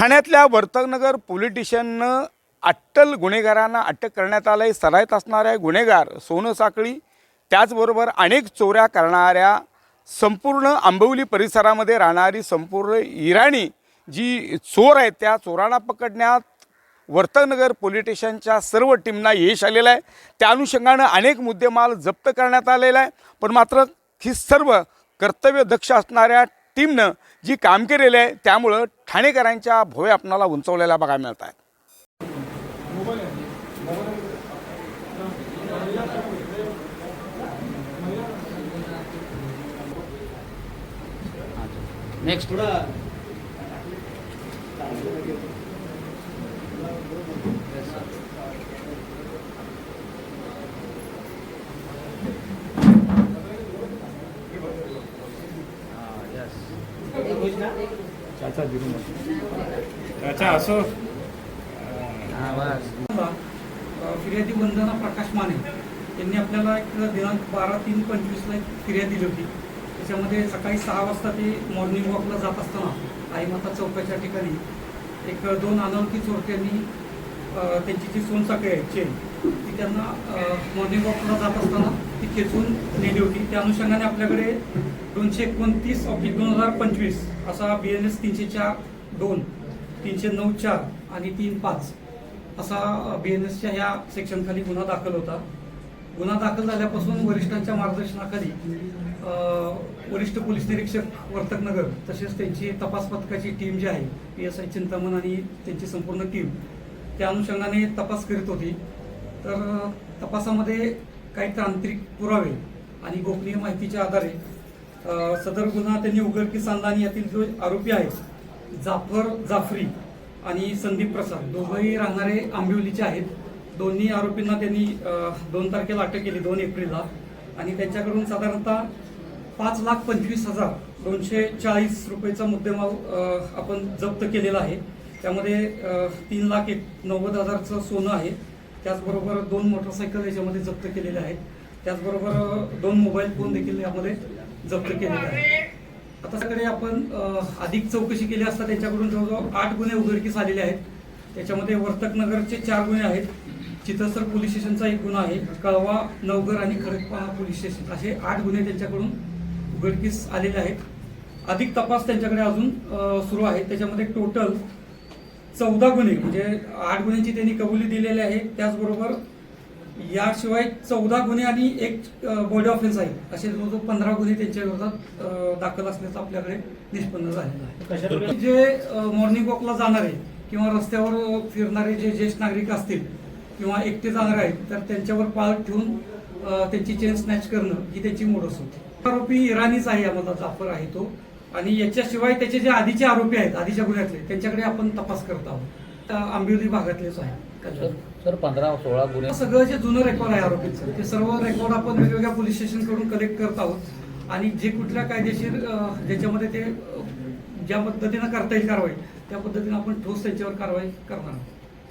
ठाण्यातल्या वर्तकनगर पोलिटिशियननं अट्टल गुन्हेगारांना अटक करण्यात आलं आहे सराईत असणाऱ्या गुन्हेगार सोनं साखळी त्याचबरोबर अनेक चोऱ्या करणाऱ्या संपूर्ण आंबवली परिसरामध्ये राहणारी संपूर्ण इराणी जी चोर आहेत त्या चोरांना पकडण्यात वर्तकनगर पोलीस स्टेशनच्या सर्व टीमना यश आलेलं आहे. त्या अनुषंगानं अनेक मुद्देमाल जप्त करण्यात आलेला आहे पण मात्र ही सर्व कर्तव्यदक्ष असणाऱ्या टीमनं जी काम केलेलं आहे त्यामुळं ठाणेकरांच्या भोय आपणाला उंचवलेल्या बघायला मिळत आहे नेक्स्ट अच्छा असो. बस. अ, फिर्यादी वंदना प्रकाश माने. यांनी आपल्याला एक दिनांक बारा तीन पंचवीसला एक फिर्याद दिली होती. त्याच्यामध्ये सकाळी सहा वाजता ते मॉर्निंग वॉकला जात असताना आईमाता चौकाच्या ठिकाणी एक दोन अनोळखी चोरट्यांनी त्यांची जी सोनसाखळी आहे चेन ती त्यांना मॉर्निंग वॉकला जात असताना ती खेचून नेली होती. त्या अनुषंगाने आपल्याकडे दोनशे एकोणतीस ऑब्लिक दोन हजार पंचवीस असा बी एन एस तीनशे चार दोन तीनशे नऊ चार आणि तीन पाच असा बी एन एसच्या ह्या सेक्शनखाली गुन्हा दाखल होता. गुन्हा दाखल झाल्यापासून वरिष्ठांच्या मार्गदर्शनाखाली वरिष्ठ पोलीस निरीक्षक वर्तकनगर तसेच त्यांची तपास पथकाची टीम जी आहे पी एस आय चिंतामण आणि त्यांची संपूर्ण टीम त्या अनुषंगाने तपास करीत होती. तर तपासामध्ये काही तांत्रिक पुरावे आणि गोपनीय माहितीच्या आधारे सदर गुन्हा त्यांनी उघडकीस आणला आणि यातील जो आरोपी आहेत जाफर जाफरी आणि संदीप प्रसाद दोघंही राहणारे आंबिवलीचे आहेत. दोन्ही आरोपींना त्यांनी दोन तारखेला अटक केली दोन एप्रिलला. आणि त्यांच्याकडून साधारणतः पाच लाख पंचवीस हजार दोनशे चाळीस रुपयेचा मुद्देमाल आपण जप्त केलेला आहे. त्यामध्ये तीन लाख एक नव्वद हजारचं सोनं आहे. त्याचबरोबर दोन मोटरसायकल याच्यामध्ये जप्त केलेले आहेत. त्याचबरोबर दोन मोबाईल फोन देखील यामध्ये जप्त केलेले आहेत. आता सगळे आपण अधिक चौकशी केली असता त्यांच्याकडून जवळजवळ आठ गुन्हे उघडकीस आलेले आहेत. त्याच्यामध्ये वर्तकनगरचे चार गुन्हे आहेत. चितसर पोलीस स्टेशनचा एक गुन्हा आहे. कळवा नवघर आणि खडकपाडा पोलीस स्टेशन असे आठ गुन्हे त्यांच्याकडून उघडकीस आलेले आहेत. अधिक तपास त्यांच्याकडे अजून सुरू आहे. त्याच्यामध्ये टोटल चौदा गुन्हे म्हणजे आठ गुन्ह्यांची त्यांनी कबुली दिलेली आहे. त्याचबरोबर याशिवाय चौदा गुन्हे आणि एक बॉडी ऑफेन्स आहे. असे जवळजवळ पंधरा गुन्हे त्यांच्या विरोधात दाखल असल्याचं आपल्याकडे निष्पन्न झालेलं आहे. जे मॉर्निंग वॉकला जाणारे किंवा रस्त्यावर फिरणारे जे ज्येष्ठ नागरिक असतील किंवा एकटे जाणारे आहेत तर त्यांच्यावर पाळ ठेवून त्यांची चेन स्नॅच करणं ही त्याची मोडस होती. आरोपी इराणीच आहे यामधला जाफर आहे तो. आणि याच्याशिवाय त्याचे जे आधीचे आरोपी आहेत आधीच्या गुन्ह्यातले त्यांच्याकडे आपण तपास करत आहोत. आंबिवली भागातलेच आहे. सर पंधरा सोळा गुन्हे. सगळं जे जुनं रेकॉर्ड आहे आरोपीचं ते सर्व रेकॉर्ड आपण वेगवेगळ्या पोलीस स्टेशनकडून कलेक्ट करत आहोत. आणि जे कुठल्या कायदेशीर ज्याच्यामध्ये ते ज्या पद्धतीनं करता येईल कारवाई त्या पद्धतीनं आपण ठोस त्यांच्यावर कारवाई करणार आहोत.